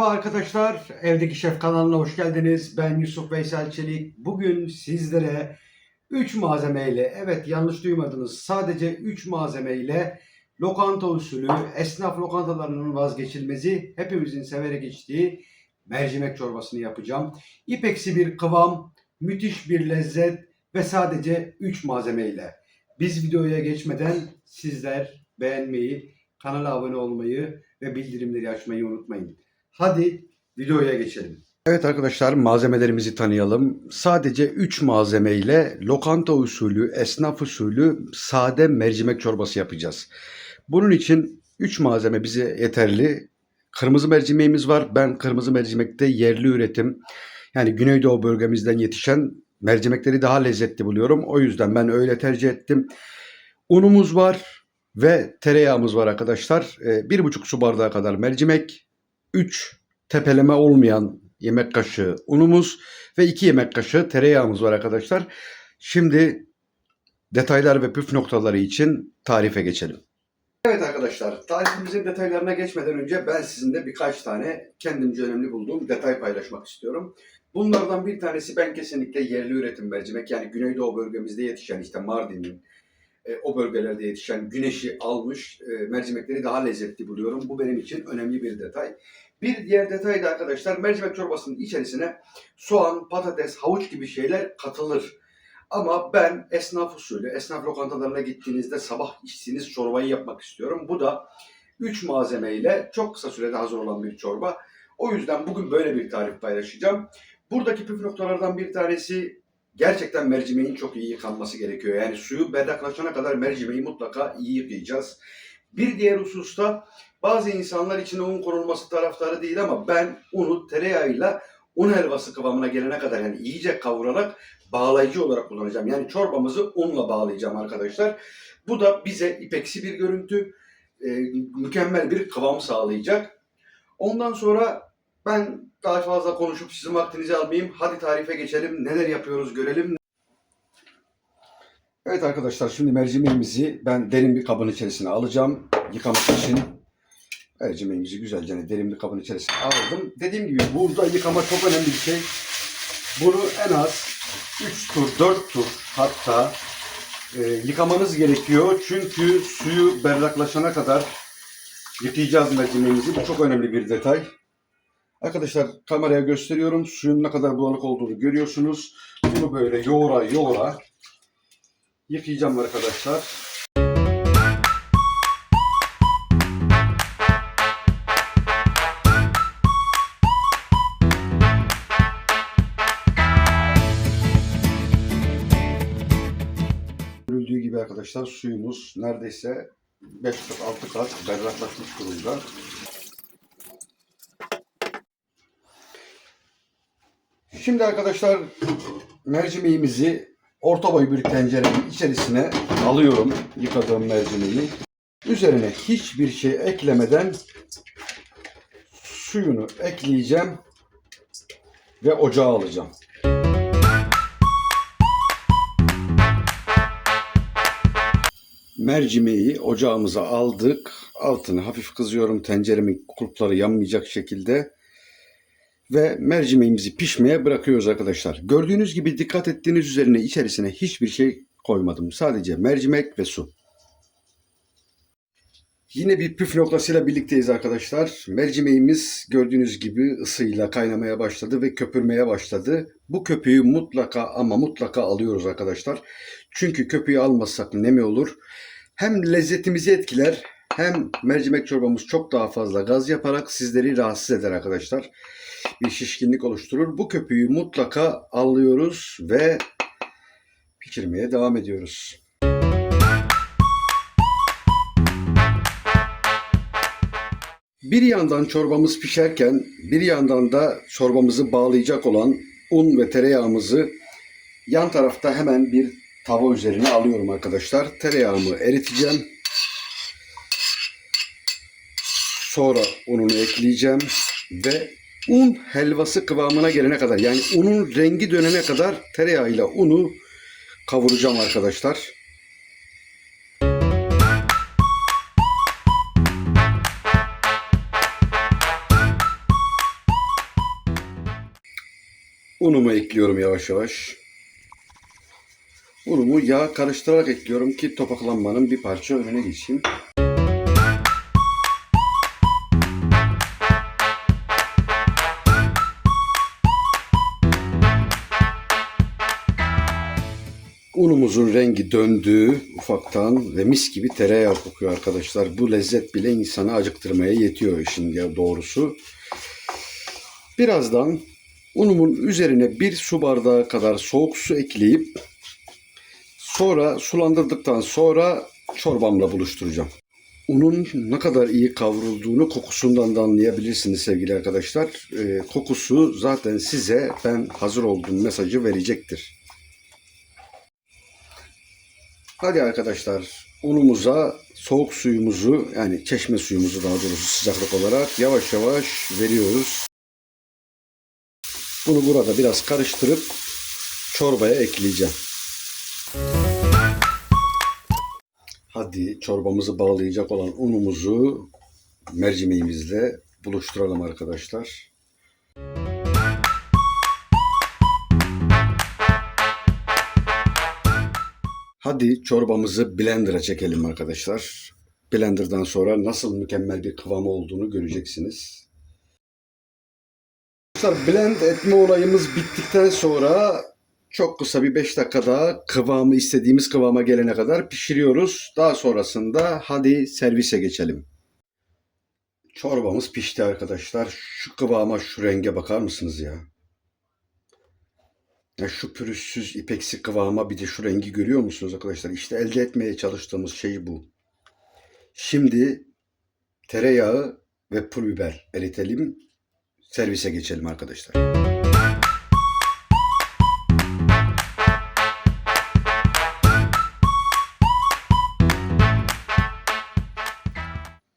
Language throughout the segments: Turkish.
Merhaba arkadaşlar, Evdeki Şef kanalına hoş geldiniz. Ben Yusuf Veysel Çelik. Bugün sizlere 3 malzemeyle, evet yanlış duymadınız, sadece 3 malzemeyle lokanta usulü, esnaf lokantalarının vazgeçilmezi, hepimizin severek içtiği mercimek çorbasını yapacağım. İpeksi bir kıvam, müthiş bir lezzet ve sadece 3 malzemeyle. Biz videoya geçmeden sizler beğenmeyi, kanala abone olmayı ve bildirimleri açmayı unutmayın. Hadi videoya geçelim. Evet arkadaşlar malzemelerimizi tanıyalım. Sadece 3 malzemeyle lokanta usulü, esnaf usulü sade mercimek çorbası yapacağız. Bunun için 3 malzeme bize yeterli. Kırmızı mercimeğimiz var. Ben kırmızı mercimekte yerli üretim yani Güneydoğu bölgemizden yetişen mercimekleri daha lezzetli buluyorum. O yüzden ben öyle tercih ettim. Unumuz var ve tereyağımız var arkadaşlar. Ee, Bir buçuk su bardağı kadar mercimek, 3 tepeleme olmayan yemek kaşığı unumuz ve 2 yemek kaşığı tereyağımız var arkadaşlar. Şimdi detaylar ve püf noktaları için tarife geçelim. Evet arkadaşlar, tarifimizin detaylarına geçmeden önce ben sizinle birkaç tane kendimce önemli bulduğum detay paylaşmak istiyorum. Bunlardan bir tanesi ben kesinlikle yerli üretim mercimek yani Güneydoğu bölgemizde yetişen işte Mardin'in e, o bölgelerde yetişen güneşi almış e, mercimekleri daha lezzetli buluyorum. Bu benim için önemli bir detay. Bir diğer detay da arkadaşlar mercimek çorbasının içerisine soğan, patates, havuç gibi şeyler katılır. Ama ben esnaf usulü, esnaf lokantalarına gittiğinizde sabah içtiğiniz çorbayı yapmak istiyorum. Bu da 3 malzemeyle çok kısa sürede hazır olan bir çorba. O yüzden bugün böyle bir tarif paylaşacağım. Buradaki püf noktalardan bir tanesi gerçekten mercimeğin çok iyi yıkanması gerekiyor. Yani suyu berdaklaşana kadar mercimeği mutlaka iyi yıkayacağız. Bir diğer hususta bazı insanlar içine un konulması taraftarı değil ama ben unu tereyağıyla un helvası kıvamına gelene kadar yani iyice kavurarak bağlayıcı olarak kullanacağım. Yani çorbamızı unla bağlayacağım arkadaşlar. Bu da bize ipeksi bir görüntü, e, mükemmel bir kıvam sağlayacak. Ondan sonra ben daha fazla konuşup sizin vaktinizi almayayım. Hadi tarife geçelim. Neler yapıyoruz görelim. Evet arkadaşlar şimdi mercimeğimizi ben derin bir kabın içerisine alacağım. Yıkamak için mercimeğimizi güzelce derin bir kabın içerisine aldım. Dediğim gibi burada yıkama çok önemli bir şey. Bunu en az 3 tur 4 tur hatta e, yıkamanız gerekiyor. Çünkü suyu berraklaşana kadar yıkayacağız mercimeğimizi. Bu çok önemli bir detay. Arkadaşlar kameraya gösteriyorum. Suyun ne kadar bulanık olduğunu görüyorsunuz. Bunu böyle yoğura yoğura yıkayacağım arkadaşlar. Görüldüğü gibi arkadaşlar suyumuz neredeyse 5 kat 6 kat berraklaşmış durumda. Şimdi arkadaşlar mercimeğimizi orta boy bir tencerenin içerisine alıyorum yıkadığım mercimeği. Üzerine hiçbir şey eklemeden suyunu ekleyeceğim ve ocağa alacağım. Mercimeği ocağımıza aldık. Altını hafif kızıyorum tenceremin kulpları yanmayacak şekilde ve mercimeğimizi pişmeye bırakıyoruz arkadaşlar. Gördüğünüz gibi dikkat ettiğiniz üzerine içerisine hiçbir şey koymadım. Sadece mercimek ve su. Yine bir püf noktasıyla birlikteyiz arkadaşlar. Mercimeğimiz gördüğünüz gibi ısıyla kaynamaya başladı ve köpürmeye başladı. Bu köpüğü mutlaka ama mutlaka alıyoruz arkadaşlar. Çünkü köpüğü almazsak nemi olur. Hem lezzetimizi etkiler hem mercimek çorbamız çok daha fazla gaz yaparak sizleri rahatsız eder arkadaşlar. Bir şişkinlik oluşturur. Bu köpüğü mutlaka alıyoruz ve pişirmeye devam ediyoruz. Bir yandan çorbamız pişerken bir yandan da çorbamızı bağlayacak olan un ve tereyağımızı yan tarafta hemen bir tava üzerine alıyorum arkadaşlar. Tereyağımı eriteceğim. Sonra ununu ekleyeceğim ve un helvası kıvamına gelene kadar yani unun rengi dönene kadar tereyağıyla unu kavuracağım arkadaşlar. Unumu ekliyorum yavaş yavaş. Unumu yağ karıştırarak ekliyorum ki topaklanmanın bir parça önüne geçeyim. Unumuzun rengi döndü ufaktan ve mis gibi tereyağı kokuyor arkadaşlar. Bu lezzet bile insanı acıktırmaya yetiyor işin ya doğrusu. Birazdan unumun üzerine bir su bardağı kadar soğuk su ekleyip sonra sulandırdıktan sonra çorbamla buluşturacağım. Unun ne kadar iyi kavrulduğunu kokusundan da anlayabilirsiniz sevgili arkadaşlar. Ee, kokusu zaten size ben hazır olduğum mesajı verecektir. Hadi arkadaşlar unumuza soğuk suyumuzu yani çeşme suyumuzu daha doğrusu sıcaklık olarak yavaş yavaş veriyoruz. Bunu burada biraz karıştırıp çorbaya ekleyeceğim. Hadi çorbamızı bağlayacak olan unumuzu mercimeğimizle buluşturalım arkadaşlar. Hadi çorbamızı blender'a çekelim arkadaşlar. Blender'dan sonra nasıl mükemmel bir kıvamı olduğunu göreceksiniz. Arkadaşlar blend etme olayımız bittikten sonra çok kısa bir 5 dakika daha kıvamı istediğimiz kıvama gelene kadar pişiriyoruz. Daha sonrasında hadi servise geçelim. Çorbamız pişti arkadaşlar. Şu kıvama, şu renge bakar mısınız ya? Ya şu pürüzsüz ipeksi kıvama bir de şu rengi görüyor musunuz arkadaşlar? İşte elde etmeye çalıştığımız şey bu. Şimdi tereyağı ve pul biber eritelim. Servise geçelim arkadaşlar.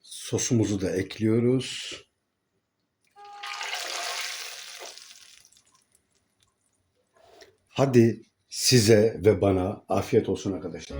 Sosumuzu da ekliyoruz. Hadi size ve bana afiyet olsun arkadaşlar.